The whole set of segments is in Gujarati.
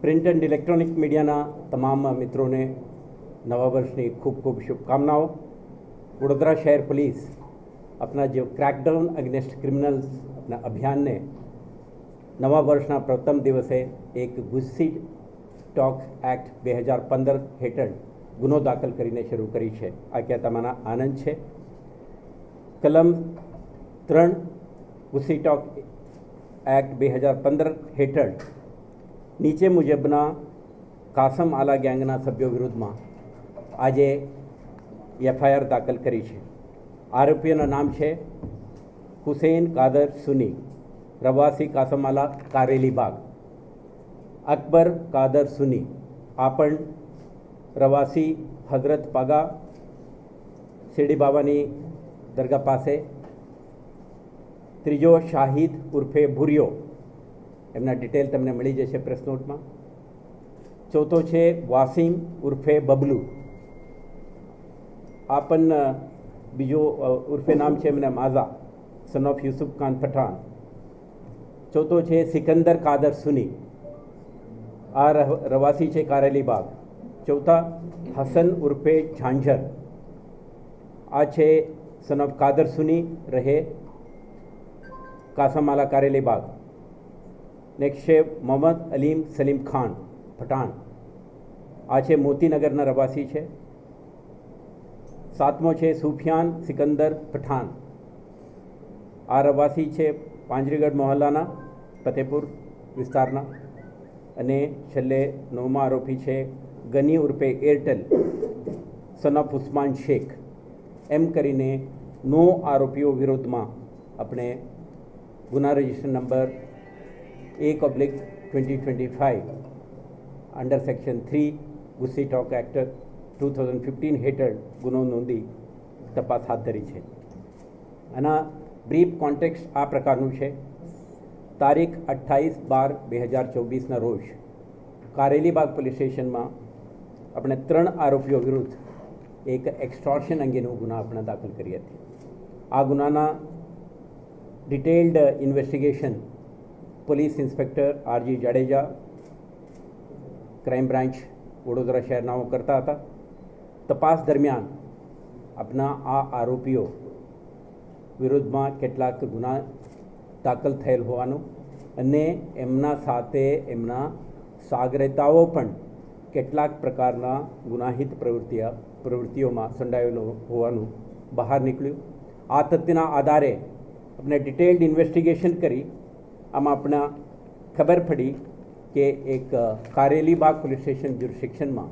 પ્રિન્ટ એન્ડ ઇલેક્ટ્રોનિક મીડિયાના તમામ મિત્રોને નવા વર્ષની ખૂબ ખૂબ શુભકામનાઓ. વડોદરા શહેર પોલીસ આપણા જે ક્રેકડાઉન અગેન્સ્ટ ક્રિમિનલ્સના અભિયાનને નવા વર્ષના પ્રથમ દિવસે એક ગુસ્સી ટોક એક્ટ બે હજાર પંદર હેઠળ ગુનો દાખલ કરીને શરૂ કરી છે. આ ક્યાં તમારા આનંદ છે? કલમ ત્રણ ગુસ્સી ટોક એક્ટ બે હજાર પંદર હેઠળ નીચે મુજબના કાસમ આલા ગેંગના સભ્યો વિરુદ્ધમાં આજે એફઆઈઆર દાખલ કરી છે આરોપીઓના નામ છે હુસેન કાદર સુની પ્રવાસી કાસમાલા કારેલી બાગ અકબર કાદર સુની આ પણ પ્રવાસી હઝરત પાગા શિરડી બાબાની દરગાહ પાસે ત્રીજો શાહિદ ઉર્ફે ભુરિયો. એમના ડિટેલ તમને મળી જશે પ્રેસ નોટમાં ચોથો છે વાસીમ ઉર્ફે બબલુ. આ પણ બીજો ઉર્ફે નામ છે એમને માઝા સન ઓફ યુસુફ ખાન પઠાણ. ચોથો છે સિકંદર કાદર સુની. આ રવાસી છે કારેલી બાગ. ચોથા હસન ઉર્ફે ઝાંઝર. આ છે સન ઓફ કાદર સુની, રહે કાસામાલા કારેલી બાગ નેક્સ્ટ છે મોહમ્મદ અલીમ સલીમ ખાન પઠાણ આ છે મોતીનગરના રવાસી છે સાતમો છે સુફિયાન સિકંદર પઠાણ આ રવાસી છે પાંજરીગઢ મોહલ્લાના ફતેપુર વિસ્તારના અને છેલ્લે નવમા આરોપી છે ગની ઉર્ફે Airtel son of Usman Shaikh એમ કરીને નો આરોપીઓ વિરુદ્ધમાં આપણે ગુના રજિસ્ટર નંબર એક oblique twenty twenty five under section three ગુસ્સી talk act two thousand fifteen હેઠળ ગુનો નોંધી તપાસ હાથ ધરી છે. આના બ્રીફ કોન્ટેક્સ આ પ્રકારનું છે. તારીખ અઠ્ઠાવીસ બાર બે હજાર ચોવીસના રોજ કારેલીબાગ પોલીસ સ્ટેશનમાં આપણે ત્રણ આરોપીઓ વિરુદ્ધ એક એક્સ્ટોર્શન અંગેનો ગુના આપણે દાખલ કરી હતી. આ ગુનાના detailed investigation police inspector R G Jadeja crime branch Vadodara શહેરનાઓ કરતા હતા તપાસ દરમિયાન આપના આ આરોપીઓ વિરુદ્ધમાં કેટલાક ગુના દાખલ થયેલ હોવાનું અને એમના સાથે એમના સાગરેતાઓ પણ કેટલાક પ્રકારના ગુનાહિત પ્રવૃત્તિઓ પ્રવૃત્તિઓમાં સંડાયેલો હોવાનું બહાર નીકળ્યું આ તથ્યના આધારે આપણે ડિટેલ્ડ ઇન્વેસ્ટિગેશન કરી. આમાં આપણા ખબર પડી કે એક કારેલીબાગ પોલીસ સ્ટેશન જ્યુરિસ્ડિક્શનમાં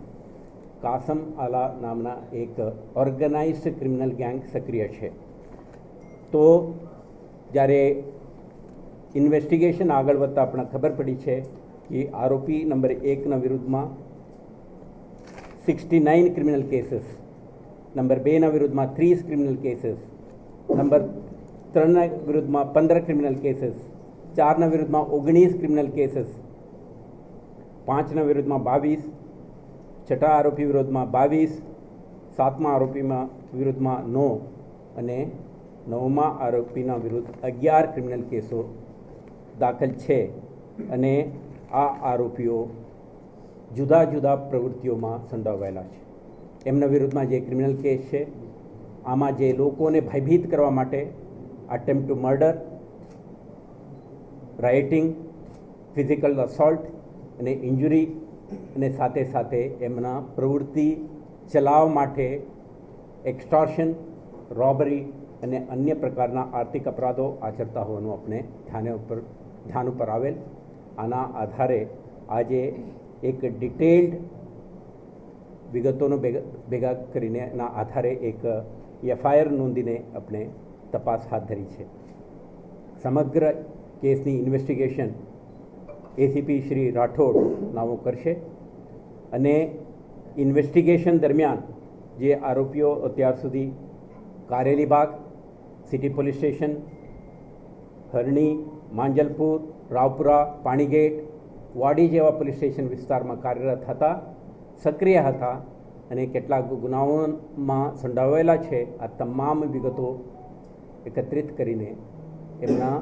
કાસમ આલા નામના એક ઓર્ગેનાઇઝડ ક્રિમિનલ ગેંગ સક્રિય છે. તો જ્યારે ઇન્વેસ્ટિગેશન આગળ વધતા આપણે ખબર પડી છે કે આરોપી નંબર એકના વિરુદ્ધમાં sixty nine criminal cases number બેના વિરુદ્ધમાં ત્રીસ ક્રિમિનલ કેસીસ નંબર ત્રણના વિરુદ્ધમાં પંદર ક્રિમિનલ કેસીસ ચારના વિરુદ્ધમાં ઓગણીસ ક્રિમિનલ કેસીસ પાંચના વિરુદ્ધમાં બાવીસ, છઠ્ઠા આરોપી વિરુદ્ધમાં બાવીસ, સાતમા આરોપીમાં વિરુદ્ધમાં નો અને નવમા આરોપીના વિરુદ્ધ અગિયાર ક્રિમિનલ કેસો દાખલ છે. અને આ આરોપીઓ જુદા જુદા પ્રવૃત્તિઓમાં સંડોવાયેલા છે. એમના વિરુદ્ધમાં જે ક્રિમિનલ કેસ છે, આમાં જે લોકોને ભયભીત કરવા માટે attempt to murder rioting physical assault અને ઇન્જુરી અને સાથે સાથે એમના પ્રવૃત્તિ ચલાવવા માટે એક્સ્ટોર્શન રોબરી અને અન્ય પ્રકારના આર્થિક અપરાધો આચરતા હોવાનું આપણે ધ્યાને ઉપર, ધ્યાન ઉપર આવેલ. આના આધારે આજે એક ડિટેલ્ડ વિગતોનો ભેગા ભેગા કરીને એના આધારે એક એફઆઈઆર નોંધીને આપણે તપાસ હાથ ધરી છે. સમગ્ર કેસની ઇન્વેસ્ટિગેશન એસીપી શ્રી રાઠોડ નામો કરશે અને ઇન્વેસ્ટિગેશન દરમિયાન જે આરોપીઓ અત્યાર સુધી Karelibaug city police station, Harni, Manjalpur, Raopura, Panigate, Wadi જેવા પોલીસ સ્ટેશન વિસ્તારમાં કાર્યરત હતા, સક્રિય હતા અને કેટલાક ગુનાઓમાં સંડોવાયેલા છે. આ તમામ વિગતો એકત્રિત કરીને એમના